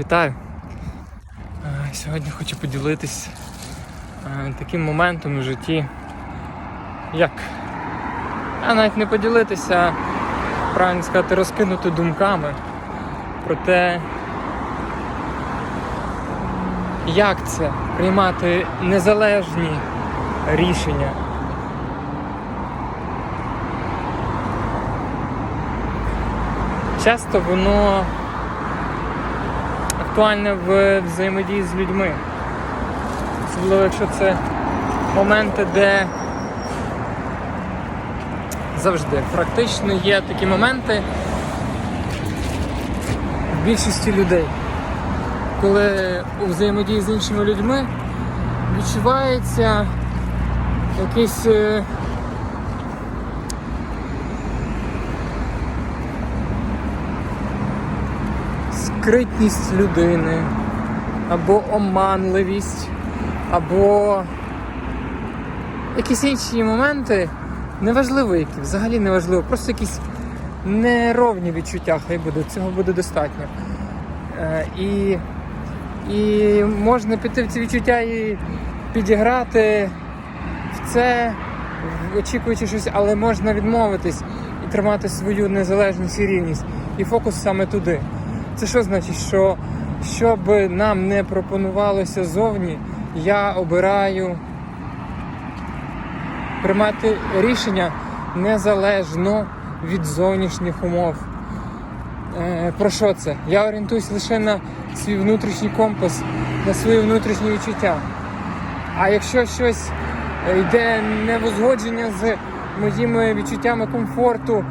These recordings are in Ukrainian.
Вітаю! Е, Сьогодні хочу поділитись е, таким моментом у житті, як а навіть не поділитися, правильно сказати, розкинути думками про те, як це приймати незалежні рішення. Часто воно актуальне в взаємодії з людьми. Особливо, якщо це моменти, де завжди практично є такі моменти в більшості людей, коли у взаємодії з іншими людьми відчувається якийсь е, людини, або оманливість, або якісь інші моменти, неважливо які, взагалі неважливо, просто якісь неровні відчуття, хай буде, цього буде достатньо. Е, і, і можна піти в ці відчуття і підіграти в це, очікуючи щось, але можна відмовитись і тримати свою незалежність і рівність. І фокус саме туди. Це що значить, що що би нам не пропонувалося зовні, я обираю приймати рішення незалежно від зовнішніх умов. Е, про що це? Я орієнтуюсь лише на свій внутрішній компас, на свої внутрішні відчуття. А якщо щось йде не в узгодження з моїми відчуттями комфорту,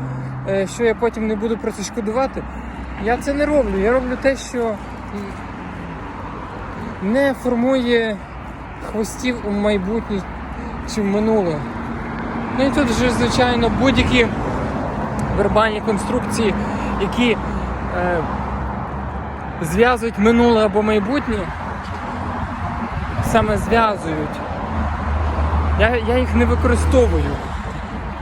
е, що я потім не буду про це шкодувати, я це не роблю. Я роблю те, що не формує хвостів у майбутнє чи в минуле. Ну і тут вже, звичайно, будь-які вербальні конструкції, які е, зв'язують минуле або майбутнє, саме зв'язують. Я, я їх не використовую.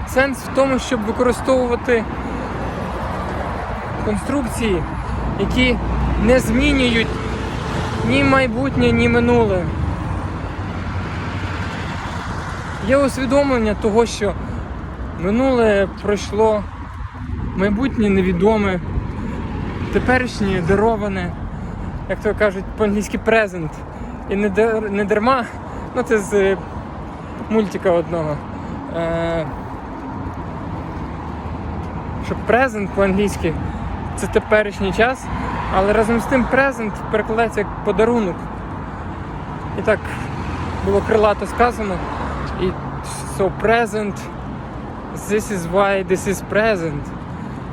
Сенс в тому, щоб використовувати конструкції, які не змінюють ні майбутнє, ні минуле. Є усвідомлення того, що минуле пройшло, майбутнє невідоме, теперішнє дароване, як то кажуть по-англійськи презент. І не, дар- не дарма, ну це з е, мультика одного. Е, що презент по-англійськи це теперішній час, але разом з тим презент перекладається як подарунок. І так було крилато сказано. І so present, this is why this is present,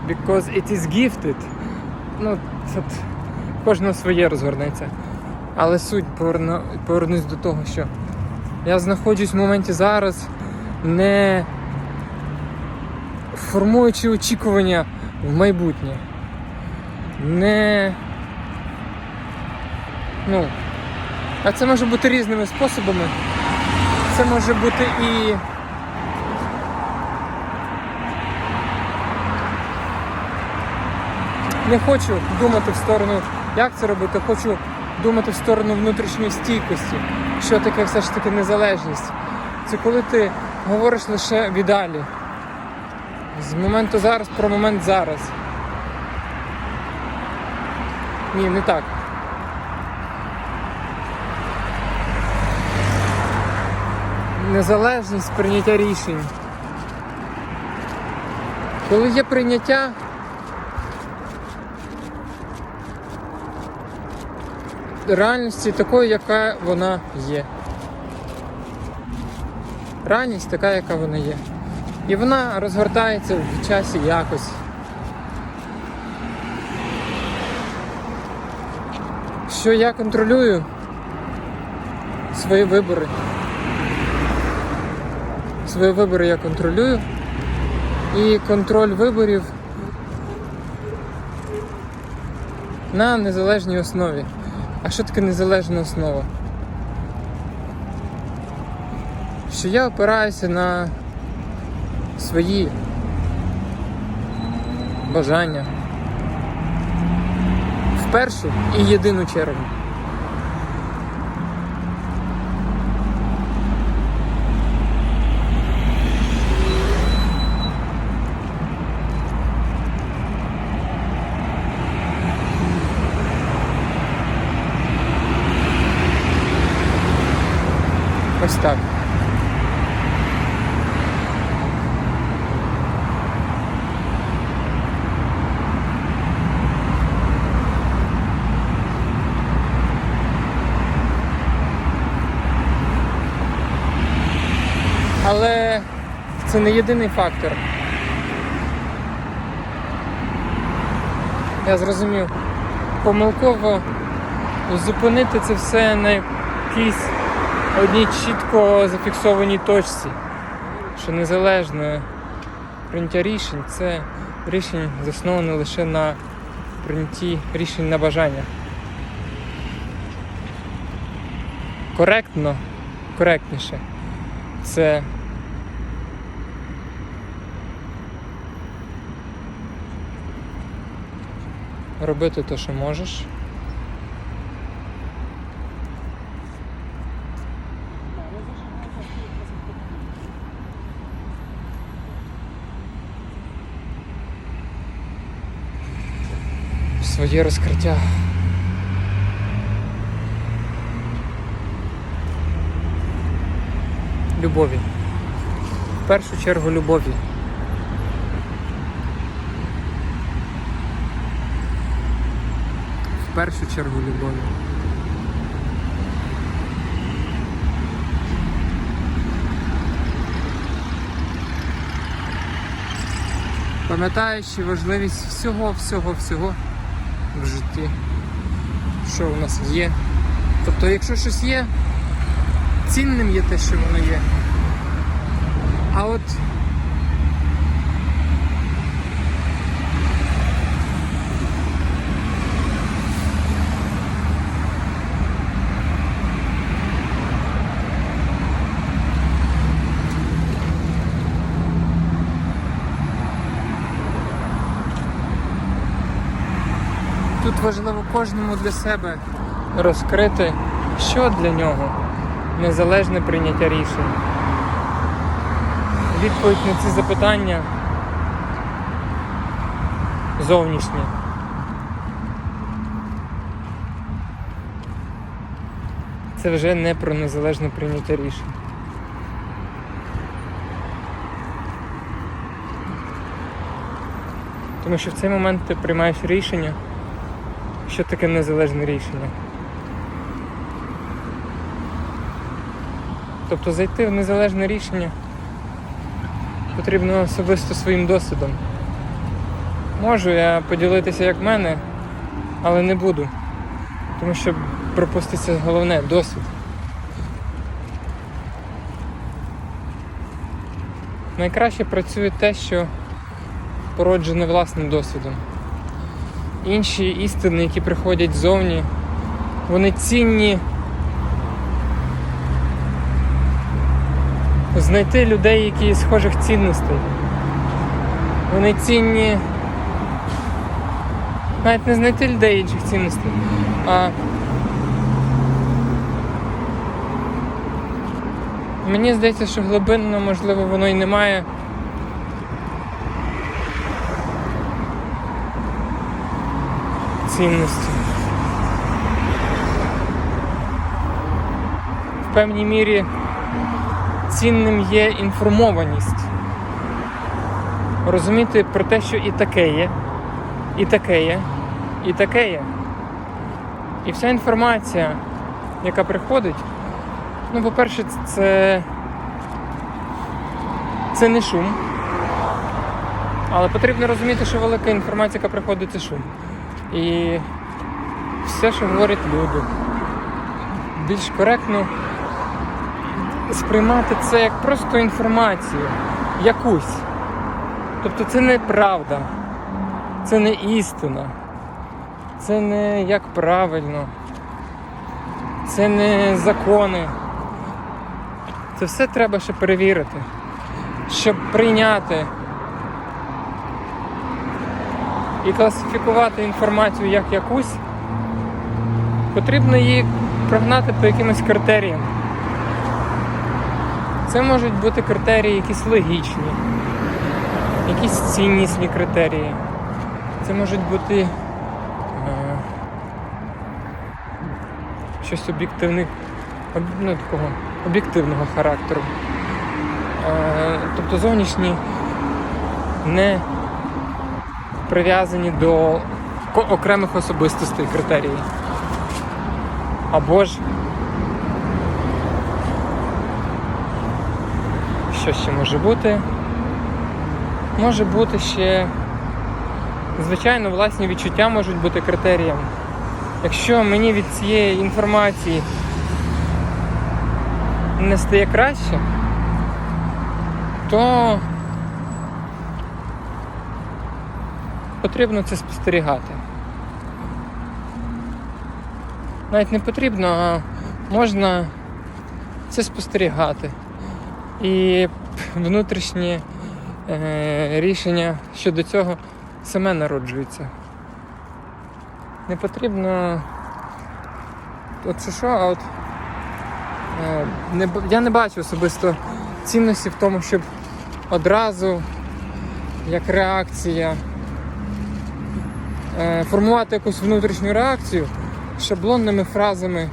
because it is gifted. Ну, тут кожного своє розгорнеться. Але суть поверну, повернусь до того, що я знаходжусь в моменті зараз, не формуючи очікування в майбутнє. Не. Ну. А це може бути різними способами. Це може бути і. Не хочу думати в сторону, як це робити, хочу думати в сторону внутрішньої стійкості, що таке все ж таки незалежність. Це коли ти говориш лише в ідеалі. З моменту зараз про момент зараз. Ні, не так. Незалежність прийняття рішень. Коли є прийняття, реальності такою, яка вона є. Реальність така, яка вона є. І вона розгортається в часі якось. Що я контролюю свої вибори. Свої вибори я контролюю. І контроль виборів на незалежній основі. А що таке незалежна основа? Що я опираюся на свої бажання, першу і єдину чергу. Ось так. Але це не єдиний фактор. Я зрозумів. Помилково зупинити це все на якійсь одній чітко зафіксованій точці. Що незалежне прийняття рішень це рішення засноване лише на прийнятті рішень на бажання. Коректно, коректніше. Це робити те, що можеш. Своє розкриття. Любові. В першу чергу любові. Першу чергу любові. Пам'ятаючи важливість всього, всього, всього в житті, що у нас є. Тобто, якщо щось є, цінним є те, що воно є. А от важливо кожному для себе розкрити, що для нього незалежне прийняття рішень. Відповідь на ці запитання зовнішні. Це вже не про незалежне прийняття рішень. Тому що в цей момент ти приймаєш рішення, що таке незалежне рішення. Тобто зайти в незалежне рішення потрібно особисто своїм досвідом. Можу я поділитися як в мене, але не буду. Тому що пропуститься головне досвід. Найкраще працює те, що породжене власним досвідом. Інші істини, які приходять ззовні, вони цінні. Знайти людей, які схожих цінностей. Вони цінні. Навіть не знайти людей інших цінностей, а мені здається, що глибинно, можливо, воно і немає. Цінності. В певній мірі цінним є інформованість. Розуміти про те, що і таке є, і таке є, і таке є. І вся інформація, яка приходить, ну, по-перше, це, це не шум. Але потрібно розуміти, що велика інформація, яка приходить, це шум. І все, що говорять люди, більш коректно сприймати це як просто інформацію, якусь. Тобто це не правда, це не істина, це не як правильно, це не закони. Це все треба ще перевірити, щоб прийняти і класифікувати інформацію як якусь, Потрібно її прогнати по якимось критеріям. Це можуть бути критерії якісь логічні, якісь ціннісні критерії. Це можуть бути е, щось об'єктивне, об- ну, такого об'єктивного характеру. Е, тобто зовнішні не прив'язані до окремих особистостей критерії. Або ж що ще може бути? Може бути ще, звичайно, власні відчуття можуть бути критерієм. Якщо мені від цієї інформації не стає краще, то потрібно це спостерігати. Навіть не потрібно, а можна це спостерігати. І внутрішнє е, рішення щодо цього саме народжується. Не потрібно. От це що, а от е, не, я не бачу особисто цінності в тому, щоб одразу, як реакція, формувати якусь внутрішню реакцію шаблонними фразами.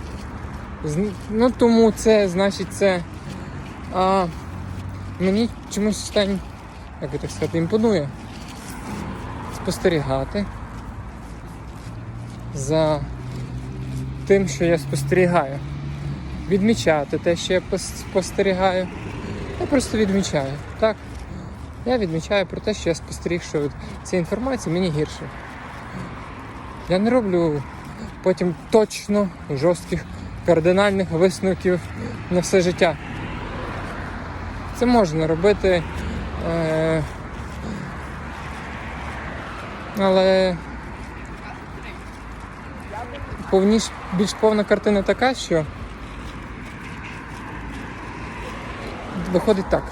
Ну тому це, значить це. А мені чомусь стань, як би так сказати, імпонує спостерігати за тим, що я спостерігаю. Відмічати те, що я пос- спостерігаю. Я просто відмічаю. Так? Я відмічаю про те, що я спостеріг, що від цієї інформації мені гірше. Я не роблю потім точно жорстких кардинальних висновків на все життя. Це можна робити. Е- але повніш, більш повна картина така, що виходить так.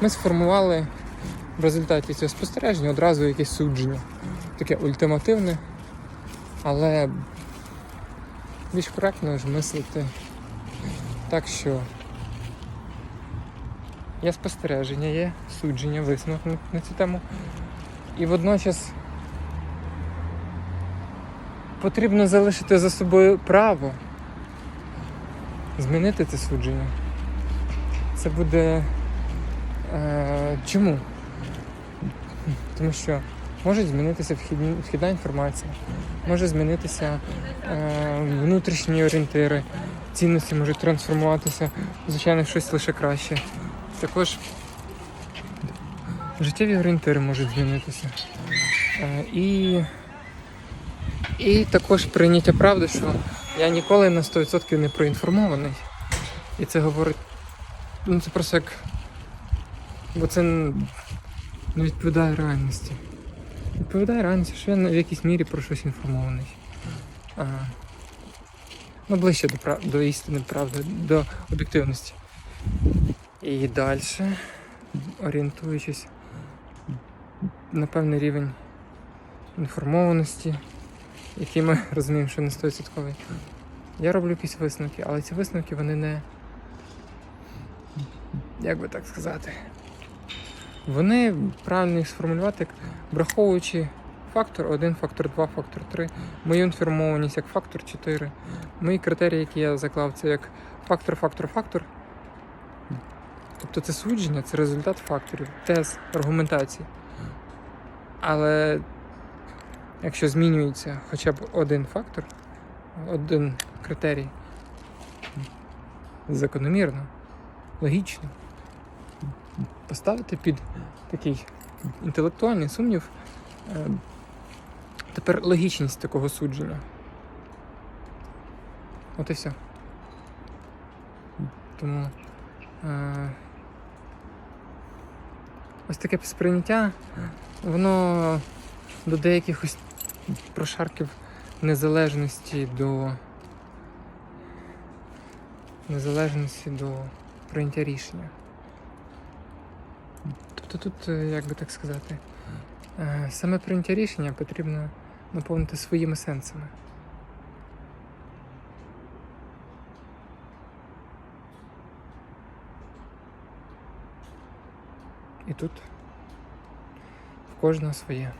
Ми сформували в результаті цього спостереження одразу якесь судження. Таке ультимативне, але більш коректно ж мислити так, що є спостереження, є судження, висновок на, на цю тему. І водночас потрібно залишити за собою право змінити це судження. Це буде. Е, чому? Тому що може змінитися вхідні, вхідна інформація, може змінитися е, внутрішні орієнтири, цінності можуть трансформуватися, звичайно, щось лише краще. Також життєві орієнтири можуть змінитися. Е, і, і також прийняття правди, що я ніколи на 100% не проінформований. І це говорить. Ну це просто як. Бо це не відповідає реальності. Відповідає реальності, що я в якійсь мірі про щось інформований. А, ну, ближче до, прав... до істини, правди, до об'єктивності. І далі, орієнтуючись на певний рівень інформованості, який ми розуміємо, що не 100%. Я роблю якісь висновки, але ці висновки вони не. Як би так сказати? Вони правильно їх сформулювати, як враховуючи фактор 1, фактор 2, фактор 3, мою інформованість як фактор 4, мої критерії, які я заклав, це як фактор, фактор, фактор. Тобто це судження, це результат факторів, тез, аргументації. Але якщо змінюється хоча б один фактор, один критерій, закономірно, логічно, поставити під такий інтелектуальний сумнів е, тепер логічність такого судження. От і все. Тому е, ось таке сприйняття, воно до деяких прошарків незалежності до незалежності до прийняття рішення. Тобто тут, е, як би так сказати, е, саме прийняття рішення потрібно наповнити своїми сенсами. І тут в кожного своє.